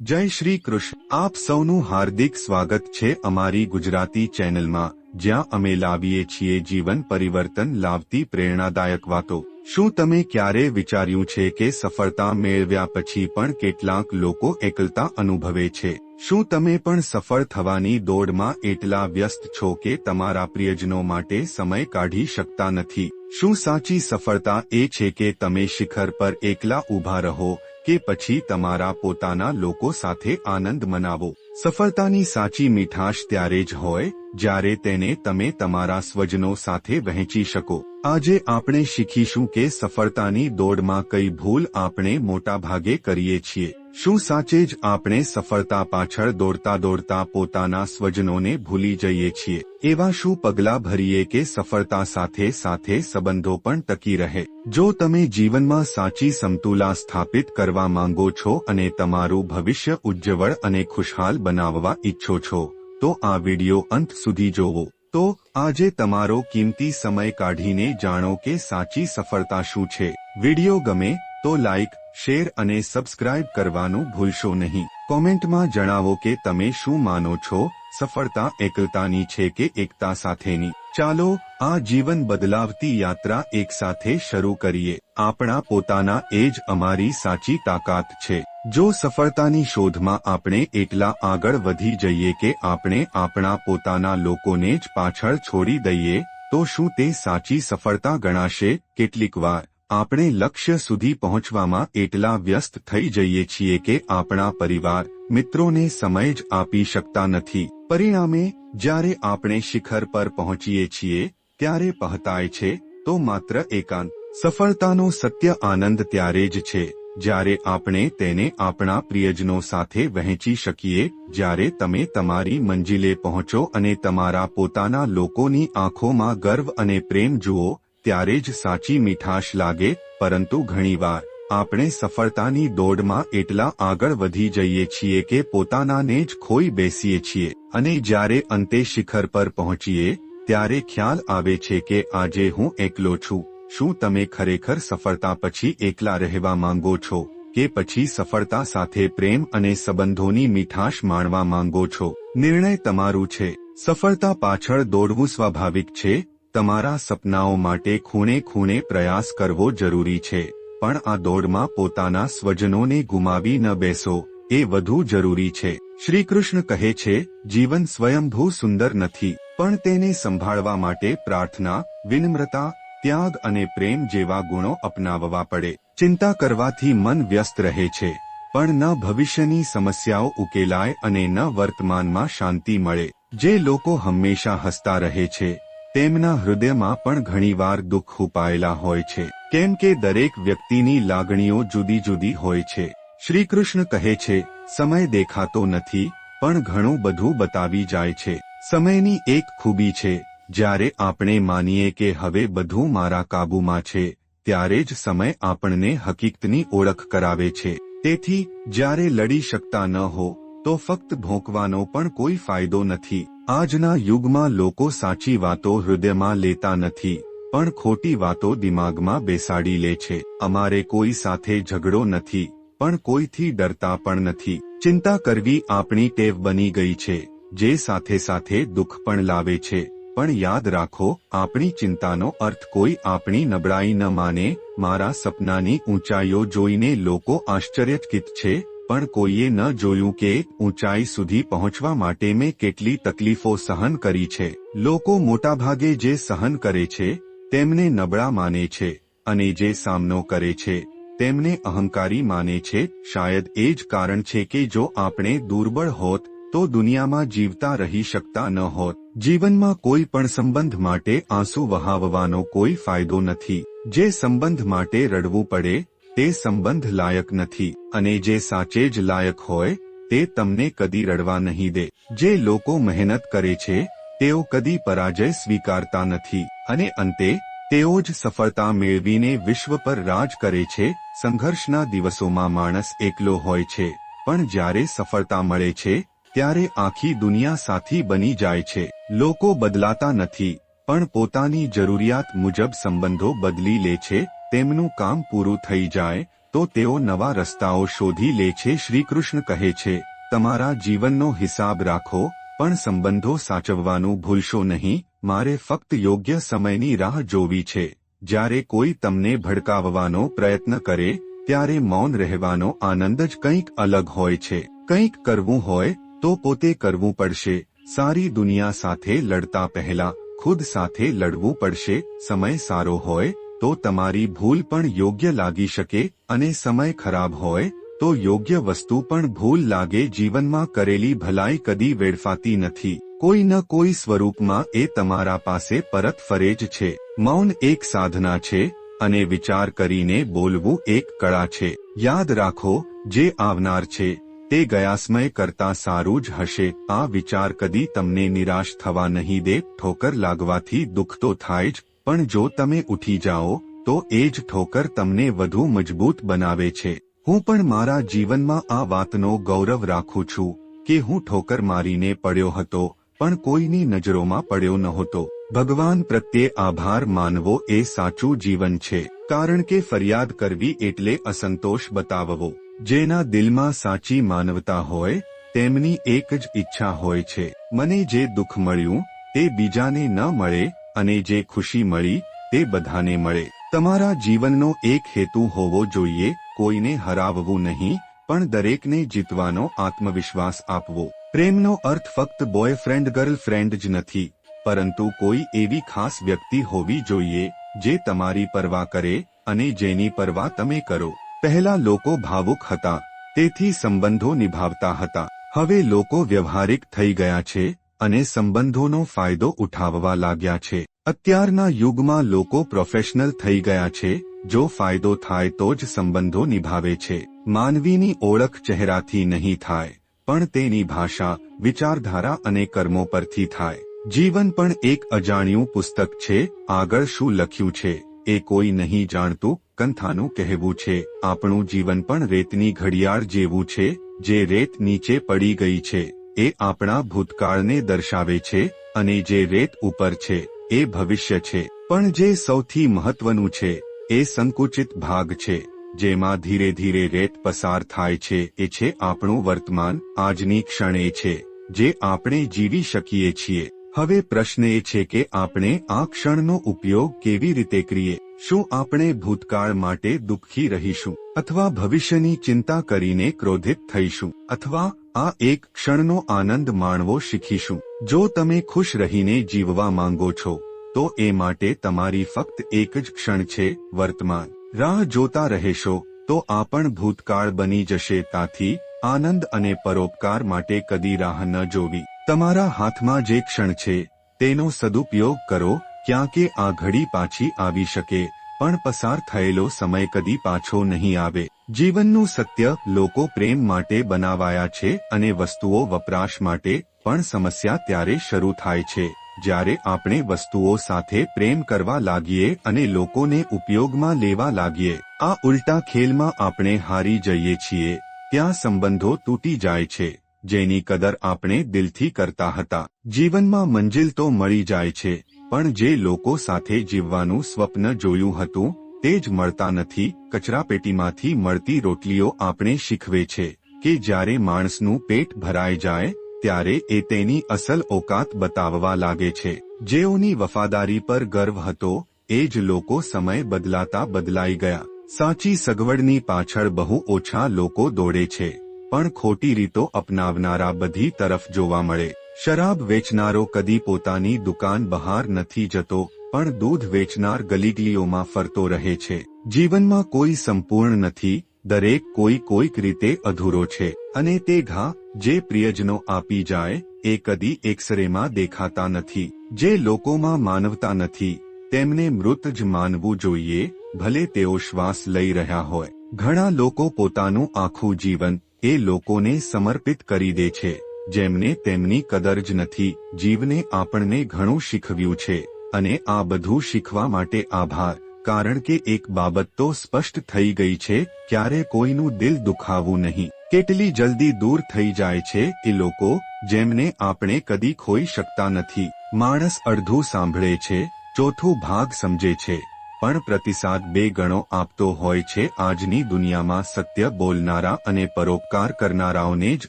જય શ્રી કૃષ્ણ. આપ સૌનું હાર્દિક સ્વાગત છે અમારી ગુજરાતી ચેનલમાં, જ્યાં અમે લાવીએ છીએ જીવન પરિવર્તન લાવતી પ્રેરણાદાયક વાતો. શું તમે ક્યારે વિચાર્યું છે કે સફળતા મેળવ્યા પછી પણ કેટલાક લોકો એકલતા અનુભવે છે? શું તમે પણ સફળ થવાની દોડમાં એટલા વ્યસ્ત છો કે તમારા પ્રિયજનો માટે સમય કાઢી શકતા નથી? શું સાચી સફળતા એ છે કે તમે શિખર પર એકલા ઊભા રહો કે પછી તમારા પોતાના લોકો સાથે આનંદ મનાવો. સફળતાની સાચી મીઠાશ ત્યારે જ હોય જ્યારે તેને તમે તમારા સ્વજનો સાથે વહેંચી શકો. આજે આપણે શીખીશું કે સફળતાની દોડમાં કઈ ભૂલ આપણે મોટા ભાગે કરીએ છીએ. શું સાચે જ આપણે સફળતા પાછળ દોડતા દોડતા પોતાના સ્વજનોને ભૂલી જઈએ છીએ? એવા શું પગલાં ભરીએ કે સફળતા સાથે સાથે સંબંધો પણ ટકી રહે? જો તમે જીવનમાં સાચી સમતુલા સ્થાપિત કરવા માંગો છો અને તમારું ભવિષ્ય ઉજ્જવળ અને ખુશહાલ બનાવવા ઈચ્છો છો તો આ વિડિયો અંત સુધી જોવો. તો આજે તમારો કિંમતી સમય કાઢીને જાણો કે સાચી સફળતા શું છે. વિડિયો ગમે તો લાઇક શેર અને સબસ્ક્રાઇબ કરવાનું ભૂલશો નહીં. કોમેન્ટમાં જણાવો કે તમે શું માનો છો? સફળતા એકલતાની છે કે એકતા સાથેની? ચાલો, આ જીવન બદલાવતી યાત્રા એકસાથે શરૂ કરીએ. આપણા પોતાના એ જ અમારી સાચી તાકાત છે. જો સફળતાની શોધમાં આપણે એટલા આગળ વધી જઈએ કે આપણે આપણા પોતાના લોકોને જ પાછળ છોડી દઈએ, તો શું તે સાચી સફળતા ગણાશે? કેટલીકવાર આપણે લક્ષ્ય સુધી પહોંચવામાં એટલા વ્યસ્ત થઈ જઈએ છીએ કે આપણા પરિવાર મિત્રોને સમય જ આપી શકતા નથી. પરિણામે, જ્યારે આપણે શિખર પર પહોંચીએ છીએ, ત્યારે પહતાય છે, તો માત્ર એકાંત. સફળતાનો સત્ય આનંદ ત્યારે જ છે. જ્યારે આપણે તેને આપણા પ્રિયજનો સાથે વહેંચી શકીએ, જ્યારે તમે તમારી મંજિલે પહોંચો અને તમારા પોતાના લોકોની આંખોમાં ગર્વ અને પ્રેમ જુઓ, ત્યારે જ સાચી મીઠાશ લાગે, પરંતુ ઘણીવાર આપણે સફળતાની દોડમાં એટલા આગળ વધી જઈએ છીએ કે પોતાનાને જ ખોઈ બેસીએ છીએ. અને જ્યારે અંતે શિખર પર પહોંચીએ, ત્યારે ખ્યાલ આવે છે કે આજે હું એકલો છું. શું તમે ખરેખર સફળતા પછી એકલા રહેવા માંગો છો કે પછી સફળતા સાથે પ્રેમ અને સંબંધોની મીઠાશ માણવા માંગો છો? નિર્ણય તમારું છે. સફળતા પાછળ દોડવું સ્વાભાવિક છે. તમારા સપનાઓ માટે ખૂણે ખૂણે પ્રયાસ કરવો જરૂરી છે. પણ આ દોડમાં પોતાના સ્વજનોને ગુમાવી ન બેસો. એ વધુ જરૂરી છે. શ્રી કૃષ્ણ કહે છે, જીવન સ્વયંભૂ સુંદર નથી. પણ તેને સંભાળવા માટે પ્રાર્થના, વિનમ્રતા ત્યાગ અને પ્રેમ જેવા ગુણો અપનાવવા પડે. ચિંતા કરવાથી મન વ્યસ્ત રહે છે. પણ ન ભવિષ્યની સમસ્યાઓ ઉકેલાય અને ન વર્તમાનમાં શાંતિ મળે. જે લોકો હંમેશા હસતા રહે છે, તેમના હૃદયમાં પણ ઘણીવાર દુઃખ ઉપાયેલા હોય છે. કેમ કે દરેક વ્યક્તિની લાગણીઓ જુદી જુદી હોય છે. શ્રી કૃષ્ણ કહે છે, સમય દેખાતો નથી, પણ ઘણું બધું બતાવી જાય છે. સમયની એક ખૂબી છે. જ્યારે આપણે માનીએ કે હવે બધું મારા કાબૂમાં છે, ત્યારે જ સમય આપણને હકીકતની ઓળખ કરાવે છે. તેથી, જ્યારે લડી શકતા ન હો, તો ફક્ત ભોંકવાનો પણ કોઈ ફાયદો નથી. આજના યુગમાં લોકો સાચી વાતો હૃદયમાં લેતા નથી, પણ ખોટી વાતો દિમાગમાં બેસાડી લે છે. અમારે કોઈ સાથે ઝઘડો નથી, પણ કોઈથી ડરતા પણ નથી. ચિંતા કરવી આપણી ટેવ બની ગઈ છે, જે સાથે સાથે દુઃખ પણ લાવે છે. પણ યાદ રાખો, આપણી ચિંતાનો અર્થ કોઈ આપણી નબળાઈ ન માને, મારા સપનાની ઊંચાઈઓ જોઈને લોકો આશ્ચર્યચકિત છે, પણ કોઈએ ન જોયું કે ઊંચાઈ સુધી પહોંચવા માટે મેં કેટલી તકલીફો સહન કરી છે. લોકો મોટાભાગે જે સહન કરે છે, તેમને નબળા માને છે, અને જે સામનો કરે છે, તેમને અહંકારી માને છે. શાયદ એ જ કારણ છે કે જો આપણે દુર્બળ હોત તો દુનિયામાં જીવતા રહી શકતા ન હોત. જીવનમાં કોઈ પણ સંબંધ માટે આંસુ વહાવવાનો કોઈ ફાયદો નથી. જે સંબંધ માટે રડવું પડે, તે સંબંધ લાયક નથી. અને જે સાચે જ લાયક હોય, તે તમને કદી રડવા નહીં દે. જે લોકો મહેનત કરે છે, તેઓ કદી પરાજય સ્વીકારતા નથી. અને અંતે, તેઓ જ સફળતા મેળવીને વિશ્વ પર રાજ કરે છે. સંઘર્ષના દિવસોમાં માણસ એકલો હોય છે, પણ જ્યારે સફળતા મળે છે ત્યારે આખી દુનિયા સાથી બની જાય છે. લોકો બદલાતા નથી, પણ પોતાની જરૂરિયાત મુજબ સંબંધો બદલી લે છે, તેમનું કામ પૂરું થઈ જાય, તો તેઓ નવા રસ્તાઓ શોધી લે છે. શ્રીકૃષ્ણ કહે છે, તમારા જીવનનો હિસાબ રાખો, પણ સંબંધો સાચવવાનું ભૂલશો નહીં, મારે ફક્ત યોગ્ય સમયની રાહ જોવી છે. જ્યારે કોઈ તમને ભડકાવવાનો પ્રયત્ન કરે, ત્યારે મૌન રહેવાનો આનંદ જ કંઈક અલગ હોય છે. કંઈક કરવું હોય તો પોતે કરવું પડશે. સારી દુનિયા સાથે લડતા પહેલા ખુદ સાથે લડવું પડશે. સમય સારો હોય તો તમારી ભૂલ પણ યોગ્ય લાગી શકે અને સમય ખરાબ હોય તો યોગ્ય વસ્તુ પણ ભૂલ લાગે. જીવનમાં કરેલી ભલાઈ કદી વેડફાતી નથી. કોઈ ન કોઈ સ્વરૂપમાં એ તમારા પાસે પરત ફરે જ છે. મૌન એક સાધના છે અને વિચાર કરીને બોલવું એક કળા છે. યાદ રાખો, જે આવનાર છે. તે ગયાસમય કરતા સારું જ હશે, આ વિચાર કદી તમને નિરાશ થવા નહીં દે, ઠોકર લાગવાથી દુઃખ તો થાય જ, પણ જો તમે ઉઠી જાઓ, તો એ જ ઠોકર તમને વધુ મજબૂત બનાવે છે. હું પણ મારા જીવનમાં આ વાતનો ગૌરવ રાખું છું, કે હું ઠોકર મારીને પડ્યો હતો, પણ કોઈની નજરોમાં પડ્યો નહોતો. ભગવાન પ્રત્યે આભાર માનવો એ સાચું જીવન છે, કારણ કે ફરિયાદ કરવી એટલે અસંતોષ બતાવવો. જેના દિલમાં સાચી માનવતા હોય, તેમની એક જ ઈચ્છા હોય છે. મને જે દુઃખ મળ્યું, તે બીજાને ન મળે, અને જે ખુશી મળી, તે બધાને મળે. તમારા જીવનનો એક હેતુ હોવો જોઈએ, કોઈને હરાવવું નહીં, પણ દરેકને જીતવાનો આત્મવિશ્વાસ આપવો. પ્રેમનો અર્થ ફક્ત બોયફ્રેન્ડ, ગર્લફ્રેન્ડ જ નથી. પરંતુ કોઈ એવી ખાસ વ્યક્તિ હોવી જોઈએ, જે તમારી પરવા કરે, અને જેની પરવા તમે કરો. પહેલા લોકો ભાવુક હતા, તેથી સંબંધો નિભાવતા હતા. હવે લોકો વ્યવહારિક થઈ ગયા છે અને સંબંધોનો ફાયદો ઉઠાવવા લાગ્યા છે. અત્યારના યુગમાં લોકો પ્રોફેશનલ થઈ ગયા છે, જો ફાયદો થાય તો જ સંબંધો નિભાવે છે. માનવીની ઓળખ ચહેરાથી નહીં થાય, પણ તેની ભાષા, વિચારધારા અને કર્મો પરથી થાય. જીવન પણ એક અજાણ્યું પુસ્તક છે, આગળ શું લખ્યું છે, એ કોઈ નહીં જાણતું કંથાનું કહેવું છે, આપણું જીવન પણ રેતની ઘડિયાળ જેવું છે, જે રેત નીચે પડી ગઈ છે, એ આપણા ભૂતકાળને દર્શાવે છે, અને જે રેત ઉપર છે, એ ભવિષ્ય છે. પણ જે સૌથી મહત્વનું છે, એ સંકુચિત ભાગ છે, જેમાં ધીરે ધીરે રેત પસાર થાય છે, એ છે આપણું વર્તમાન, આજની ક્ષણ છે, જે આપણે જીવી શકીએ છીએ. હવે પ્રશ્ન એ છે કે આપણે આ ક્ષણનો ઉપયોગ કેવી રીતે કરીએ? શું આપણે ભૂતકાળ માટે દુઃખી રહીશું અથવા ભવિષ્યની ચિંતા કરીને ક્રોધિત થઈશું અથવા આ એક ક્ષણનો આનંદ માણવો શીખીશું? જો તમે ખુશ રહીને જીવવા માંગો છો, તો એ માટે તમારી ફક્ત એક જ ક્ષણ છે, વર્તમાન. રાહ જોતા રહેશો, તો આ પણ ભૂતકાળ બની જશે, તાથી આનંદ અને પરોપકાર માટે કદી રાહ ન જોવી. તમારા હાથમાં જે ક્ષણ છે, તેનો સદુપયોગ કરો, ક્યાં કે આ ઘડી પાછી આવી શકે. પણ પસાર થયેલો સમય કદી પાછો નહીં આવે. જીવનનું સત્ય લોકો પ્રેમ માટે બનાવાયા છે અને વસ્તુઓ વપરાશ માટે પણ સમસ્યા ત્યારે શરૂ થાય છે. જ્યારે આપણે વસ્તુઓ સાથે પ્રેમ કરવા લાગીએ અને લોકોને ઉપયોગમાં લેવા લાગીએ, આ ઉલટા ખેલમાં આપણે હારી જઈએ છીએ. ત્યાં સંબંધો તૂટી જાય છે, જેની કદર આપણે દિલથી કરતા હતા. જીવનમાં મંજિલ તો મળી જાય છે. પણ જે લોકો સાથે જીવવાનું સ્વપ્ન જોયું હતું, તે જ મળતા નથી. કચરાપેટીમાંથી મળતી રોટલીઓ આપણે શીખવે છે કે જ્યારે માણસનું પેટ ભરાઈ જાય, ત્યારે એ તેની અસલ ઓકાત બતાવવા લાગે છે. જેઓની વફાદારી પર ગર્વ હતો, એ જ લોકો સમય બદલાતા બદલાઈ ગયા. સાચી સગવડની પાછળ બહુ ઓછા લોકો દોડે છે, પણ ખોટી રીતો અપનાવનારા બધી તરફ જોવા મળે. શરાબ વેચનારો કદી પોતાની દુકાન બહાર નથી જતો, પણ દૂધ વેચનાર ગલીગલીઓમાં ફરતો રહે છે. જીવનમાં કોઈ સંપૂર્ણ નથી, દરેક કોઈ કોઈક રીતે અધૂરો છે. અને તે ઘા, જે પ્રિયજનો આપી જાય, એ કદી એક્સરેમાં દેખાતા નથી. જે લોકોમાં માનવતા નથી, તેમને મૃત જ માનવું જોઈએ, ભલે તેઓ શ્વાસ લઈ રહ્યા હોય. ઘણા લોકો પોતાનું આખું જીવન, એ લોકોને સમર્પિત કરી દે છે. જેમને તેમની કદર જ નથી, જીવને આપણને ઘણું શીખવ્યું છે, અને આ બધું શીખવા માટે આભાર, કારણ કે એક બાબત તો સ્પષ્ટ થઈ ગઈ છે, ક્યારે કોઈનું દિલ દુખાવું નહીં. કેટલી જલ્દી દૂર થઈ જાય છે એ લોકો, જેમને આપણે કદી ખોઈ શકતા નથી. માણસ અડધું સાંભળે છે, ચોથું ભાગ સમજે છે. પણ પ્રતિસાદ બે ગણો આપતો હોય છે. આજની દુનિયામાં સત્ય બોલનારા અને પરોપકાર કરનારાઓને જ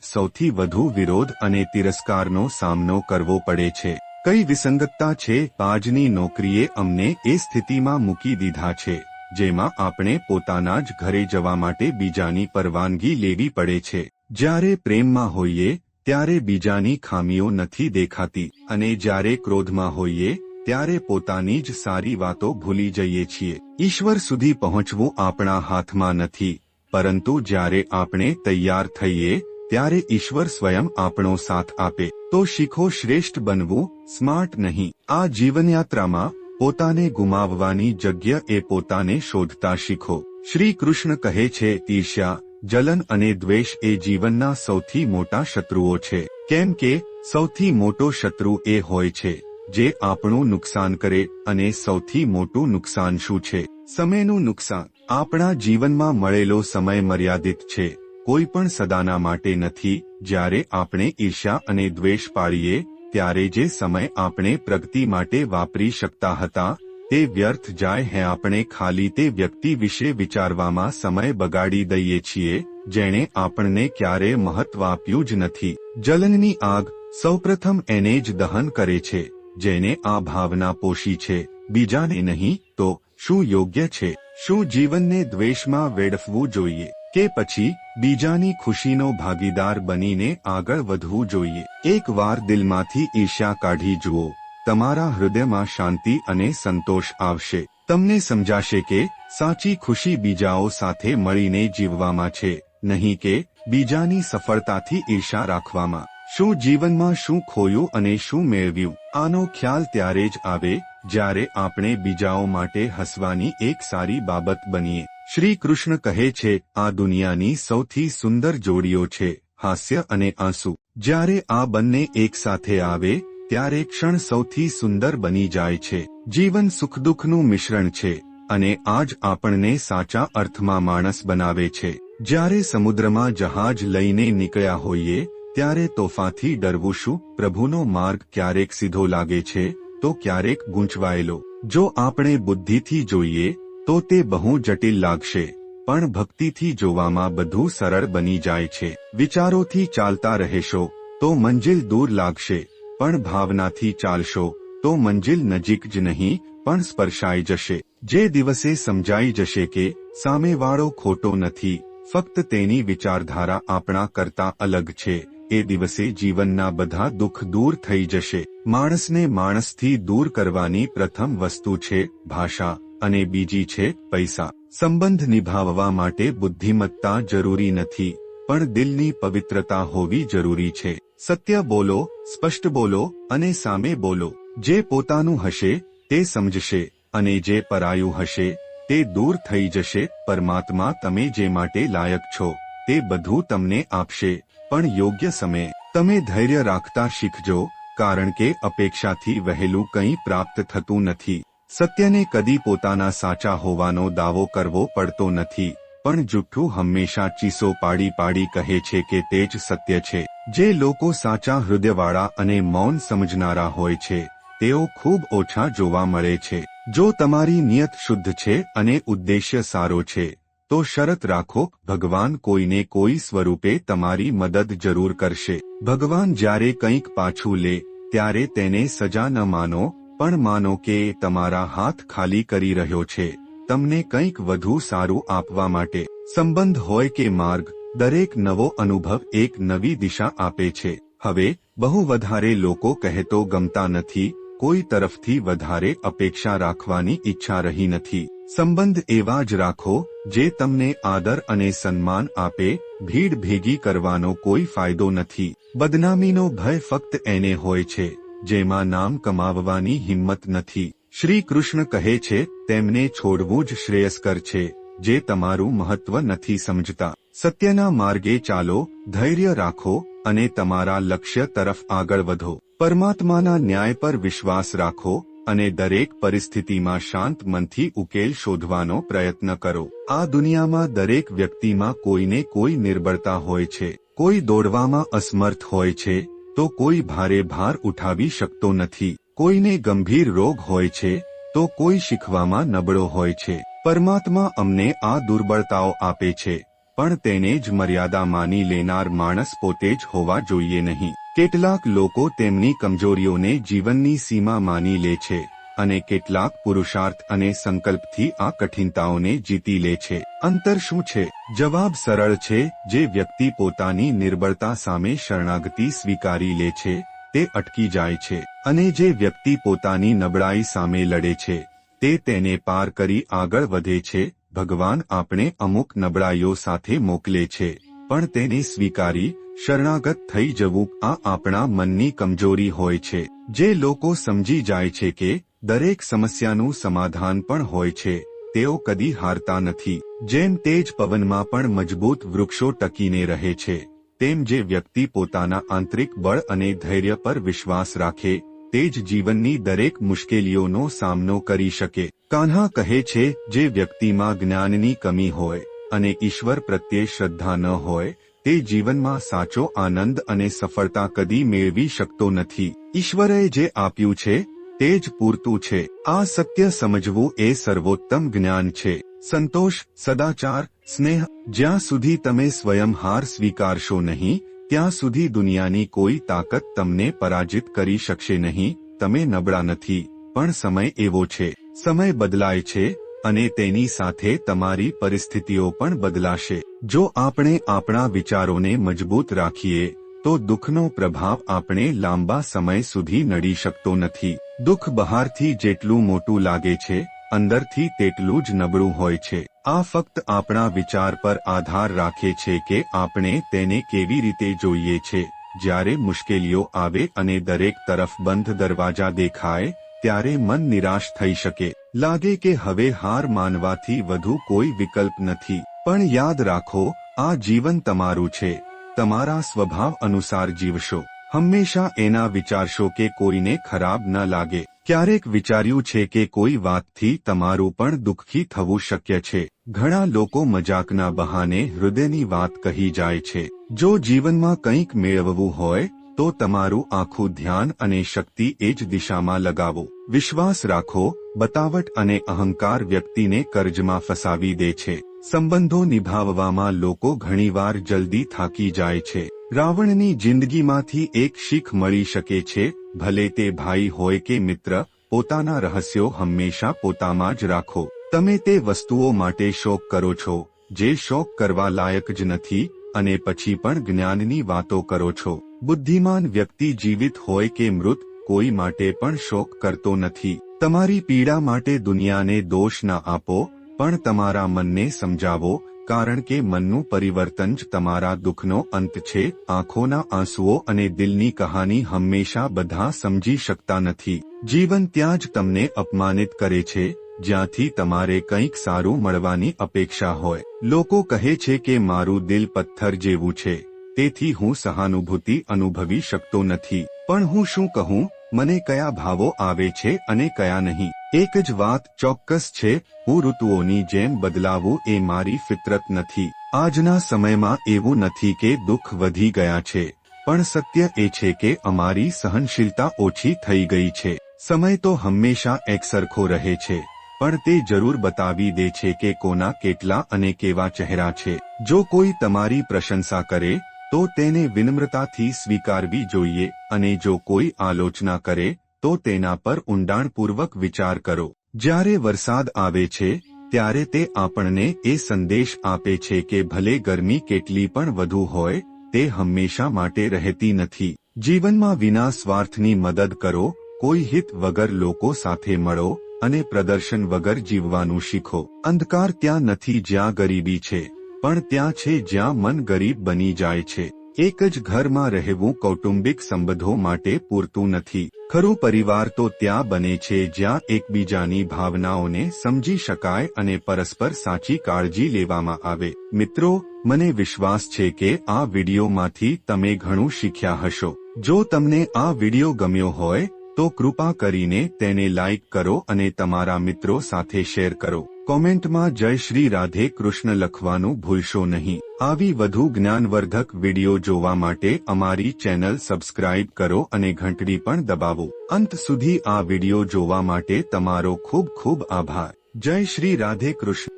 સૌથી વધુ વિરોધ અને તિરસ્કારનો સામનો કરવો પડે છે. કઈ વિસંગતતા છે? આજની નોકરીએ અમને એ સ્થિતિમાં મૂકી દીધા છે, જેમાં આપણે પોતાના જ ઘરે જવા માટે બીજાની પરવાનગી લેવી પડે છે. જ્યારે પ્રેમમાં હોઈએ, ત્યારે બીજાની ખામીઓ નથી દેખાતી અને જ્યારે ક્રોધમાં હોઈએ ત્યારે પોતાની જ સારી વાતો ભૂલી જઈએ છીએ. ઈશ્વર સુધી પહોંચવું આપણા હાથમાં નથી. પરંતુ જ્યારે આપણે તૈયાર થઈએ, ત્યારે ઈશ્વર સ્વયં આપણો સાથ આપે. તો શીખો શ્રેષ્ઠ બનવું, સ્માર્ટ નહીં. આ જીવનયાત્રામાં પોતાને ગુમાવવાની જગ્યા એ પોતાને શોધતા શીખો. શ્રી કૃષ્ણ કહે છે, ઈર્ષ્યા, જલન અને દ્વેષ એ જીવનના સૌથી મોટા શત્રુઓ છે. કેમ કે, સૌથી મોટો શત્રુ એ હોય છે. જે આપણું નુકસાન કરે અને સૌથી મોટું નુકસાન શું છે? સમયનું નુકસાન. આપણા જીવનમાં મળેલો સમય મર્યાદિત છે. કોઈ પણ સદાના માટે નથી. જ્યારે આપણે ઈર્ષા અને દ્વેષ પાડીએ, ત્યારે જે સમય આપણે પ્રગતિ માટે વાપરી શકતા હતા, તે વ્યર્થ જાય હે. આપણે ખાલી તે વ્યક્તિ વિશે વિચારવામાં સમય બગાડી દઈએ છીએ, જેણે આપણને ક્યારે મહત્વ આપ્યું જ નથી. જલનની આગ સૌપ્રથમ એને જ દહન કરે છે. જેને આ ભાવના પોષી છે, બીજાને નહીં, તો શું યોગ્ય છે? શું જીવનને દ્વેષમાં વેડફવું જોઈએ? કે પછી બીજાની ખુશીનો ભાગીદાર બનીને આગળ વધવું જોઈએ? એક વાર દિલમાંથી ઈર્ષ્યા કાઢી જુઓ. તમારા હૃદયમાં શાંતિ અને સંતોષ આવશે. તમને સમજાશે કે સાચી ખુશી બીજાઓ સાથે મળીને જીવવામાં છે, નહીં કે બીજાની સફળતાથી ઈર્ષા રાખવામાં. શું જીવનમાં શું ખોયું અને શું મેળવ્યું? આનો ખ્યાલ ત્યારે જ આવે, જ્યારે આપણે બીજાઓ માટે હસવાની એક સારી બાબત બનીએ. શ્રી કૃષ્ણ કહે છે, આ દુનિયાની સૌથી સુંદર જોડીઓ છે, હાસ્ય અને આંસુ. જ્યારે આ બંને એક સાથે આવે, ત્યારે ક્ષણ સૌથી સુંદર બની જાય છે. જીવન સુખ દુઃખનું મિશ્રણ છે, અને આજ આપણને સાચા અર્થમાં માણસ બનાવે છે. જ્યારે સમુદ્રમાં જહાજ લઈને નીકળ્યા હોઈએ ત્યારે તોફાથી ડરવું શું? પ્રભુનો માર્ગ ક્યારેક સીધો લાગે છે, તો ક્યારેક ગૂંચવાયેલો. જો આપણે બુદ્ધિથી જોઈએ, તો તે બહુ જટિલ લાગશે, પણ ભક્તિથી જોવામાં બધું સરળ બની જાય છે. વિચારોથી ચાલતા રહેશો, તો મંજિલ દૂર લાગશે, પણ ભાવનાથી ચાલશો, તો મંજિલ નજીક જ નહીં, પણ સ્પર્શાઈ જશે. જે દિવસે સમજાઈ જશે કે, સામેવાળો ખોટો નથી, ફક્ત તેની વિચારધારા આપણા કરતા અલગ છે. એ દિવસે જીવનના બધા દુઃખ દૂર થઈ જશે. માણસને માણસથી દૂર કરવાની પ્રથમ વસ્તુ છે ભાષા અને બીજી છે પૈસા. સંબંધ નિભાવવા માટે બુદ્ધિમત્તા જરૂરી નથી, પણ દિલની પવિત્રતા હોવી જરૂરી છે. સત્ય બોલો, સ્પષ્ટ બોલો અને સામે બોલો. જે પોતાનું હશે, તે સમજશે અને જે પરાયું હશે, તે દૂર થઈ જશે. પરમાત્મા તમે જે માટે લાયક છો, તે બધું તમને આપશે. પણ યોગ્ય સમયે તમે ધૈર્ય રાખતા શીખજો, કારણ કે અપેક્ષાથી વહેલું કંઈ પ્રાપ્ત થતું નથી. સત્યને કદી પોતાના સાચા હોવાનો દાવો કરવો પડતો નથી, પણ જુઠ્ઠું હંમેશા ચીસો પાડી પાડી કહે છે કે તે જ સત્ય છે. જે લોકો સાચા હૃદયવાળા અને મૌન સમજનારા હોય છે, તેઓ ખૂબ ઓછા જોવા મળે છે. જો તમારી નિયત શુદ્ધ છે અને ઉદ્દેશ્ય સારો છે તો શરત રાખો, ભગવાન કોઈને કોઈ સ્વરૂપે તમારી મદદ જરૂર કરશે. ભગવાન જ્યારે કંઈક પાછું લે, ત્યારે તેને સજા ન માનો, પણ માનો કે તમારા હાથ ખાલી કરી રહ્યો છે. તમને કંઈક વધુ સારું આપવા માટે સંબંધ હોય કે માર્ગ, દરેક નવો અનુભવ એક નવી દિશા આપે છે. હવે, બહુ વધારે લોકો કહેતો ગમતા નથી, કોઈ તરફથી વધારે અપેક્ષા રાખવાની ઈચ્છા રહી નથી. સંબંધ એવા જ રાખો જે તમને આદર અને સન્માન આપે, ભીડ ભેગી કરવાનો કોઈ ફાયદો નથી. બદનામીનો ભય ફક્ત એને હોય છે, જેમાં નામ કમાવવાની હિંમત નથી. શ્રી કૃષ્ણ કહે છે, તેમને છોડવું જ શ્રેયસ્કર છે, જે તમારું મહત્વ નથી સમજતા. સત્યના માર્ગે ચાલો, ધૈર્ય રાખો, અને તમારા લક્ષ્ય તરફ આગળ વધો. પરમાત્માના ન્યાય પર વિશ્વાસ રાખો અને દરેક પરિસ્થિતિમાં શાંત મનથી ઉકેલ શોધવાનો પ્રયત્ન કરો. આ દુનિયામાં દરેક વ્યક્તિમાં કોઈને કોઈ નિર્બળતા હોય છે, કોઈ દોડવામાં અસમર્થ હોય છે, તો કોઈ ભારે ભાર ઉઠાવી શકતો નથી, કોઈને ગંભીર રોગ હોય છે, તો કોઈ શીખવામાં નબળો હોય છે. પરમાત્મા અમને આ દુર્બળતાઓ આપે છે, પણ તેને જ મર્યાદા માની લેનાર માણસ પોતે જ હોવા જોઈએ નહીં. કેટલાક લોકો તેમની કમજોરીઓને જીવનની સીમા માની લે છે અને કેટલાક પુરુષાર્થ અને સંકલ્પથી આ કઠિનતાઓને જીતી લે છે. અંતર શું છે? જવાબ સરળ છે, જે વ્યક્તિ પોતાની નિર્બળતા સામે શરણાગતિ સ્વીકારી લે છે, તે અટકી જાય છે અને જે વ્યક્તિ પોતાની નબળાઈ સામે લડે છે, તે તેને પાર કરી આગળ વધે છે. ભગવાન આપણે અમુક નબળાઈઓ સાથે મોકલે છે. પણ તેને સ્વીકારી શરણાગત થઈ જવું આ આપણા મનની કમજોરી હોય છે. જે લોકો સમજી જાય છે કે દરેક સમસ્યાનું સમાધાન પણ હોય છે, તેઓ કદી હારતા નથી. જેમ તેજ પવનમાં પણ મજબૂત વૃક્ષો ટકીને રહે છે, તેમ જે વ્યક્તિ પોતાના આંતરિક બળ અને ધૈર્ય પર વિશ્વાસ રાખે તે જ જીવનની દરેક મુશ્કેલીઓનો સામનો કરી શકે. કાન્હા કહે છે, જે વ્યક્તિમાં જ્ઞાનની કમી હોય અને ઈશ્વર પ્રત્યે શ્રદ્ધા ન હોય, તે જીવનમાં સાચો આનંદ અને સફળતા કદી મેળવી શકતો નથી. ઈશ્વરે જે આપ્યું છે, તે જ પૂરતું છે. આ સત્ય સમજવું એ સર્વોત્તમ જ્ઞાન છે. સંતોષ, સદાચાર, સ્નેહ, જ્યાં સુધી તમે સ્વયં હાર સ્વીકારશો નહીં, ત્યાં સુધી દુનિયાની કોઈ તાકાત તમને પરાજિત કરી શકશે નહીં. તમે નબળા નથી, પણ સમય એવો છે. સમય બદલાય છે અને તેની સાથે તમારી પરિસ્થિતિઓ પણ બદલાશે. જો આપણે આપણા વિચારોને મજબૂત રાખીએ, તો દુઃખનો પ્રભાવ આપણે લાંબા સમય સુધી નડી શકતો નથી. દુઃખ બહારથી જેટલું મોટું લાગે છે, અંદરથી તેટલું જ નબળું હોય છે. આ ફક્ત આપણા વિચાર પર આધાર રાખે છે કે આપણે તેને કેવી રીતે જોઈએ છે. જ્યારે મુશ્કેલીઓ આવે અને દરેક તરફ બંધ દરવાજા દેખાય ત્યારે મન નિરાશ થઈ શકે. લાગે કે હવે હાર માનવાથી વધુ કોઈ વિકલ્પ નથી. પણ યાદ રાખો, આ જીવન તમારું છે. તમારા સ્વભાવ અનુસાર જીવશો. હંમેશા એના વિચારશો કે કોઈને ખરાબ ન લાગે. ક્યારેક વિચાર્યું છે કે કોઈ વાતથી તમારું પણ દુઃખી થવું શક્ય છે. ઘણા લોકો મજાકના બહાને હૃદયની વાત કહી જાય છે. જો જીવનમાં કંઈક મેળવવું હોય, તો તમારું આખું ધ્યાન અને શક્તિ એ જ દિશામાં લગાવો. વિશ્વાસ રાખો, બતાવટ અને અહંકાર વ્યક્તિને કર્જમાં ફસાવી દે છે. સંબંધો નિભાવવામાં લોકો ઘણીવાર જલ્દી થાકી જાય છે. રાવણની જિંદગીમાંથી એક શીખ મળી શકે છે, ભલે તે ભાઈ હોય કે મિત્ર, પોતાના રહસ્યો હંમેશા પોતામાં જ રાખો. તમે તે વસ્તુઓ માટે શોક કરો છો, જે શોક કરવા લાયક જ નથી, અને પછી પણ જ્ઞાનની વાતો કરો છો. બુદ્ધિમાન વ્યક્તિ જીવિત હોય કે મૃત કોઈ માટે પણ શોક કરતો નથી. તમારી પીડા માટે દુનિયાને દોષ ના આપો, પણ તમારા મનને સમજાવો, કારણ કે મનનું પરિવર્તન જ તમારા દુઃખનો અંત છે. આંખોના આંસુઓ અને દિલની કહાની હંમેશા બધા સમજી શકતા નથી. જીવન ત્યાં જ તમને અપમાનિત કરે છે, જ્યાંથી તમારે કંઈક સારું મળવાની અપેક્ષા હોય. લોકો કહે છે કે મારું દિલ પથ્થર જેવું છે, તેથી હું સહાનુભૂતિ અનુભવી શકતો નથી. પણ હું શું કહું? મને કયા ભાવો આવે છે અને કયા નહીં? એક જ વાત ચોક્કસ છે, હું ઋતુઓની જેમ બદલાવું એ મારી ફિતરત નથી. આજના સમયમાં એવું નથી કે દુઃખ વધી ગયા છે, પણ સત્ય એ છે કે અમારી સહનશીલતા ઓછી થઈ ગઈ છે. સમય તો હંમેશા એકસરખો રહે છે, પણ તે જરૂર બતાવી દે છે કે કોના કેટલા અને કેવા ચહેરા છે. જો કોઈ તમારી પ્રશંસા કરે તો તેને વિનમ્રતાથી સ્વીકારવી જોઈએ અને જો કોઈ આલોચના કરે, તો તેના પર ઊંડાણપૂર્વક વિચાર કરો. જ્યારે વરસાદ આવે છે, ત્યારે તે આપણને એ સંદેશ આપે છે કે ભલે ગરમી કેટલી પણ વધુ હોય, તે હંમેશા માટે રહેતી નથી. જીવનમાં વિના સ્વાર્થની મદદ કરો, કોઈ હિત વગર લોકો સાથે મળો, અને પ્રદર્શન વગર જીવવાનું શીખો. અંધકાર ત્યાં નથી જ્યાં ગરીબી છે. પણ ત્યાં છે જ્યાં મન ગરીબ બની જાય છે. એક જ ઘરમાં રહેવું કૌટુંબિક સંબંધો માટે પૂરતું નથી. ખરું પરિવાર તો ત્યાં બને છે જ્યાં એકબીજાની ભાવનાઓને સમજી શકાય અને પરસ્પર સાચી કાળજી લેવામાં આવે. મિત્રો, મને વિશ્વાસ છે કે આ વિડીયોમાંથી તમે ઘણું શીખ્યા હશો. જો તમને આ વીડિયો ગમ્યો હોય, તો કૃપા કરીને તેને લાઇક કરો અને તમારા મિત્રો સાથે શેર કરો. કોમેન્ટમાં જય શ્રી રાધે કૃષ્ણ લખવાનું ભૂલશો નહીં. આવી વધુ જ્ઞાનવર્ધક વિડિયો જોવા માટે અમારી ચેનલ સબસ્ક્રાઇબ કરો અને ઘંટડી પણ દબાવો. અંત સુધી આ વિડિયો જોવા માટે તમારો ખૂબ ખૂબ આભાર. જય શ્રી રાધે કૃષ્ણ.